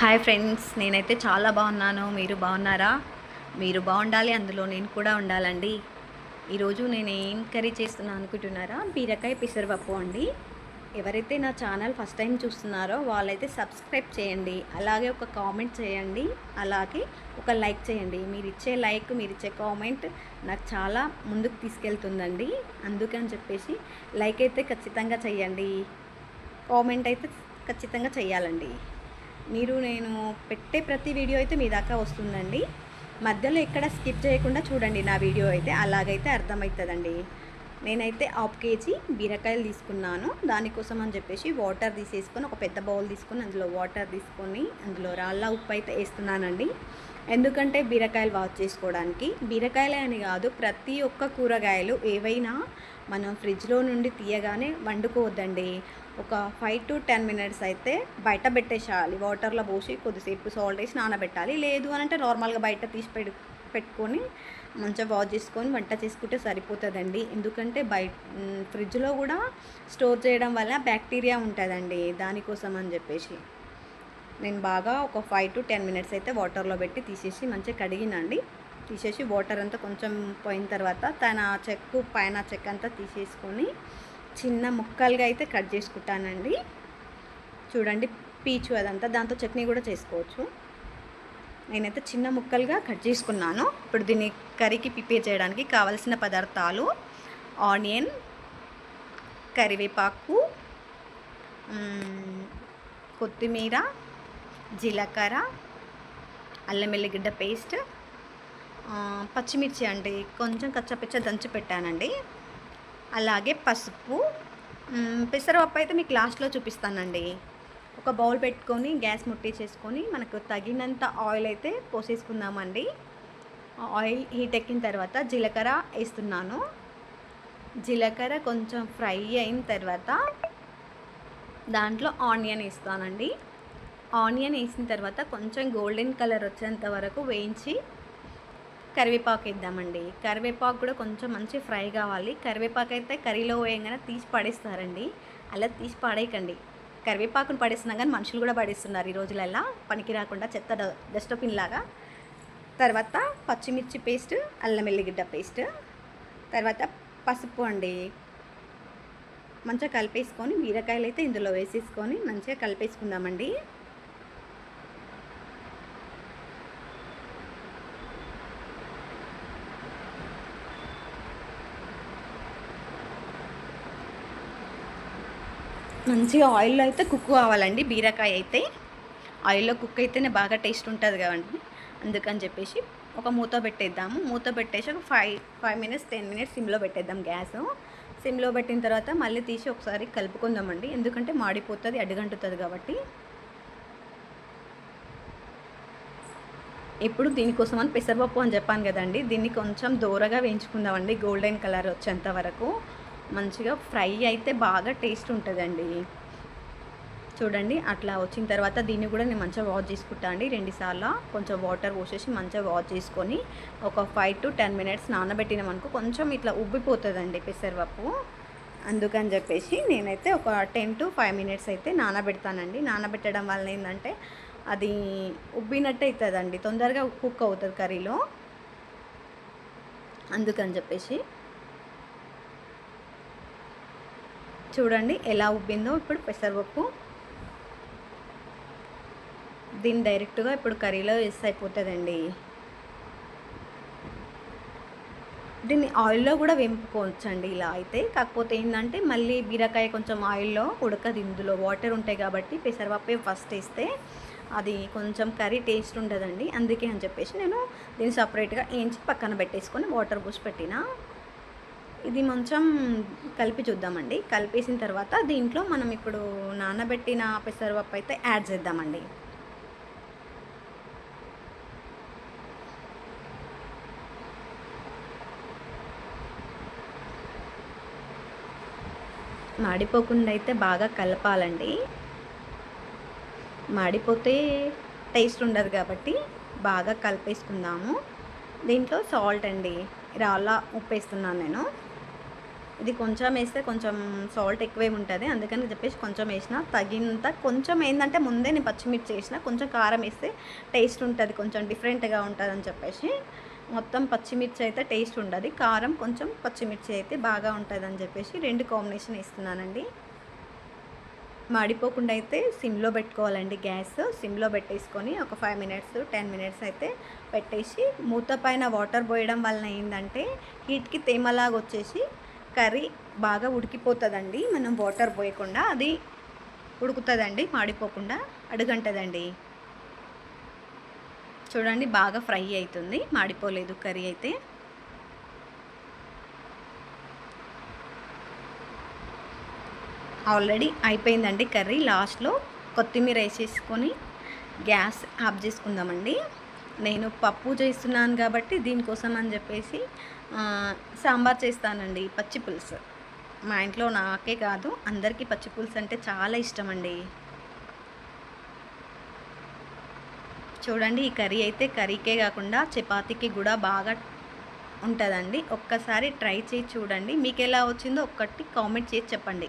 Hi friends నేనైతే చాలా బాగున్నాను. మీరు బాగున్నారా? మీరు బాగుండాలి అందులో నేను కూడా ఉండాలండి. ఈరోజు నేను ఏం కర్రీ చేస్తున్నాను అనుకుంటున్నారా? బీరకాయ పెసరపప్పు అండి. ఎవరైతే నా ఛానల్ ఫస్ట్ టైం చూస్తున్నారో వాళ్ళైతే సబ్స్క్రైబ్ చేయండి. అలాగే ఒక కామెంట్ చేయండి. అలాగే ఒక లైక్ చేయండి. మీరు ఇచ్చే లైక్ మీరు ఇచ్చే కామెంట్ నాకు చాలా ముందుకు తీసుకెళ్తుందండి. అందుకని చెప్పేసి లైక్ అయితే ఖచ్చితంగా చేయండి. కామెంట్ అయితే ఖచ్చితంగా చేయాలండి. మీరు నేను పెట్టే ప్రతి వీడియో అయితే మీ దాకా వస్తుందండి. మధ్యలో ఎక్కడ స్కిప్ చేయకుండా చూడండి నా వీడియో అయితే అలాగైతే అర్థమవుతుందండి. నేనైతే హాఫ్ కేజీ బీరకాయలు తీసుకున్నాను. దానికోసం అని చెప్పేసి వాటర్ తీసేసుకొని ఒక పెద్ద బౌల్ తీసుకొని అందులో వాటర్ తీసుకొని అందులో రాళ్ళ ఉప్పు అయితే వేస్తున్నానండి. ఎందుకంటే బీరకాయలు వాష్ చేసుకోవడానికి. బీరకాయలే అని కాదు ప్రతి ఒక్క కూరగాయలు ఏవైనా మనం ఫ్రిడ్జ్లో నుండి తీయగానే వండుకోవద్దండి. ఒక ఫైవ్ టు టెన్ మినిట్స్ అయితే బయట పెట్టేసేయాలి. వాటర్లో పోసి కొద్దిసేపు సాల్ట్ వేసి నానబెట్టాలి. లేదు అని అంటే నార్మల్గా బయట తీసి పెట్టు పెట్టుకొని మంచిగా వాష్ చేసుకొని వంట చేసుకుంటే సరిపోతుందండి. ఎందుకంటే బయట ఫ్రిడ్జ్లో కూడా స్టోర్ చేయడం వల్ల బ్యాక్టీరియా ఉంటుందండి. దానికోసం అని చెప్పేసి. నేను బాగా ఒక ఫైవ్ టు టెన్ మినిట్స్ అయితే వాటర్లో పెట్టి తీసేసి మంచిగా కడిగినండి. తీసేసి వాటర్ అంతా కొంచెం పోయిన తర్వాత తన చెక్కు పైన చెక్క అంతా తీసేసుకొని చిన్న ముక్కలుగా అయితే కట్ చేసుకుంటానండి. చూడండి పీచు అదంతా. దాంతో చట్నీ కూడా చేసుకోవచ్చు. నేనైతే చిన్న ముక్కలుగా కట్ చేసుకున్నాను. ఇప్పుడు దీన్ని కర్రీకి ప్రిపేర్ చేయడానికి కావలసిన పదార్థాలు ఆనియన్ కరివేపాకు కొత్తిమీర జీలకర్ర అల్లం వెల్లిగడ్డ పేస్ట్ పచ్చిమిర్చి అండి కొంచెం కచ్చపిచ్చ దంచి పెట్టానండి. అలాగే పసుపు పెసరపప్పు అయితే మీకు లాస్ట్లో చూపిస్తానండి. ఒక బౌల్ పెట్టుకొని గ్యాస్ ముట్టించేసుకొని మనకు తగినంత ఆయిల్ అయితే పోసేసుకుందామండి. ఆయిల్ హీట్ ఎక్కిన తర్వాత జీలకర్ర వేస్తున్నాను. జీలకర్ర కొంచెం ఫ్రై అయిన తర్వాత దాంట్లో ఆనియన్ వేస్తానండి. ఆనియన్ వేసిన తర్వాత కొంచెం గోల్డెన్ కలర్ వచ్చేంత వరకు వేయించి కరివేపాకు వేద్దామండి. కరివేపాకు కూడా కొంచెం మంచి ఫ్రై కావాలి. కరివేపాకు అయితే కర్రీలో వేయంగానే తీసి పడేస్తారండి. అలా తీసి పడేయకండి. కరివేపాకును పడేస్తున్నా కానీ మనుషులు కూడా పడేస్తున్నారు ఈ రోజులల్లా. పనికి రాకుండా చెత్త డస్ట్బిన్ లాగా. తర్వాత పచ్చిమిర్చి పేస్ట్ అల్లం వెల్లిగడ్డ పేస్ట్. తర్వాత పసుపు అండి. మంచిగా కలిపేసుకొని బీరకాయలు అయితే ఇందులో వేసేసుకొని మంచిగా కలిపేసుకుందామండి. మంచిగా ఆయిల్లో అయితే కుక్ కావాలండి బీరకాయ అయితే. ఆయిల్లో కుక్ అయితేనే బాగా టేస్ట్ ఉంటుంది కదండి. అందుకని చెప్పేసి ఒక మూత పెట్టేద్దాము. మూత పెట్టేసి ఒక five five minutes ten minutes సిమ్లో పెట్టేద్దాం గ్యాస్. సిమ్లో పెట్టిన తర్వాత మళ్ళీ తీసి ఒకసారి కలుపుకుందామండి. ఎందుకంటే మాడిపోతుంది అడుగంటుతుంది కాబట్టి. ఇప్పుడు దీనికోసం అని పెసరపప్పు అని చెప్పాను కదండి. దీన్ని కొంచెం దూరగా వేయించుకుందామండి. గోల్డెన్ కలర్ వచ్చేంత వరకు. మంచిగా ఫ్రై అయితే బాగా టేస్ట్ ఉంటుందండి. చూడండి అట్లా వచ్చిన తర్వాత దీన్ని కూడా నేను మంచిగా వాష్ చేసుకుంటా అండి. రెండుసార్లు కొంచెం వాటర్ పోసేసి మంచిగా వాష్ చేసుకొని ఒక ఫైవ్ టు టెన్ మినిట్స్ నానబెట్టినామనుకో కొంచెం ఇట్లా ఉబ్బిపోతుందండి పెసరపప్పు. అందుకని చెప్పేసి నేనైతే ఒక టెన్ టు ఫైవ్ మినిట్స్ అయితే నానబెడతానండి. నానబెట్టడం వల్ల ఏంటంటే అది ఉబ్బినట్టు అవుతుందండి తొందరగా కుక్ అవుతుంది కర్రీలో. అందుకని చెప్పేసి చూడండి ఎలా ఉబ్బిందో. ఇప్పుడు పెసరపప్పు దీన్ని డైరెక్ట్గా ఇప్పుడు కర్రీలో వేసి అయిపోతుందండి. దీన్ని ఆయిల్లో కూడా వేపుకోవచ్చండి ఇలా అయితే. కాకపోతే ఏంటంటే మళ్ళీ బీరకాయ కొంచెం ఆయిల్లో ఉడకదు ఇందులో. వాటర్ ఉంటాయి కాబట్టి పెసరపప్పే ఫస్ట్ వేస్తే అది కొంచెం కర్రీ టేస్ట్ ఉండదండి. అందుకే అని చెప్పేసి నేను దీన్ని సపరేట్గా వేయించి పక్కన పెట్టేసుకొని వాటర్ పోసి పెట్టిన. ఇది కొంచెం కలిపి చూద్దామండి. కలిపేసిన తర్వాత దీంట్లో మనం ఇప్పుడు నానబెట్టిన పెసరపప్పు అయితే యాడ్ చేద్దామండి. మాడిపోకుండా అయితే బాగా కలపాలండి. మాడిపోతే టేస్ట్ ఉండదు కాబట్టి బాగా కలిపేసుకుందాము. దీంట్లో సాల్ట్ అండి. రాళ్ళ ఉప్పు వేస్తున్నాను నేను. ఇది కొంచెం వేస్తే కొంచెం సాల్ట్ ఎక్కువే ఉంటుంది. అందుకని చెప్పేసి కొంచెం వేసిన. తగినంత కొంచెం ఏంటంటే ముందే నేను పచ్చిమిర్చి వేసిన. కొంచెం కారం వేస్తే టేస్ట్ ఉంటుంది. కొంచెం డిఫరెంట్గా ఉంటుంది అని చెప్పేసి మొత్తం పచ్చిమిర్చి అయితే టేస్ట్ ఉండదు. కారం కొంచెం పచ్చిమిర్చి అయితే బాగా ఉంటుంది అని చెప్పేసి రెండు కాంబినేషన్ వేస్తున్నానండి. మాడిపోకుండా అయితే సిమ్లో పెట్టుకోవాలండి గ్యాస్. సిమ్లో పెట్టేసుకొని ఒక ఫైవ్ మినిట్స్ టెన్ మినిట్స్ అయితే పెట్టేసి మూత పైన వాటర్ పోయడం వలన ఏంటంటే హీట్కి తేమలాగా వచ్చేసి కర్రీ బాగా ఉడికిపోతుందండి. మనం వాటర్ పోయకుండా అది ఉడుకుతుందండి మాడిపోకుండా అడుగంటదండి. చూడండి బాగా ఫ్రై అవుతుంది మాడిపోలేదు కర్రీ అయితే. ఆల్రెడీ అయిపోయిందండి కర్రీ. లాస్ట్లో కొత్తిమీర వేసేసుకొని గ్యాస్ ఆఫ్ చేసుకుందామండి. నేను పప్పు చేస్తున్నాను కాబట్టి దీనికోసం అని చెప్పేసి సాంబార్ చేస్తానండి పచ్చి పులుసు. మా ఇంట్లో నాకే కాదు అందరికీ పచ్చి పులుసు అంటే చాలా ఇష్టం అండి చూడండి ఈ కర్రీ అయితే కర్రీకే కాకుండా చపాతీకి కూడా బాగా ఉంటుందండి. ఒక్కసారి ట్రై చేసి చూడండి మీకు ఎలా వచ్చిందో ఒక్కటి కామెంట్ చేసి చెప్పండి.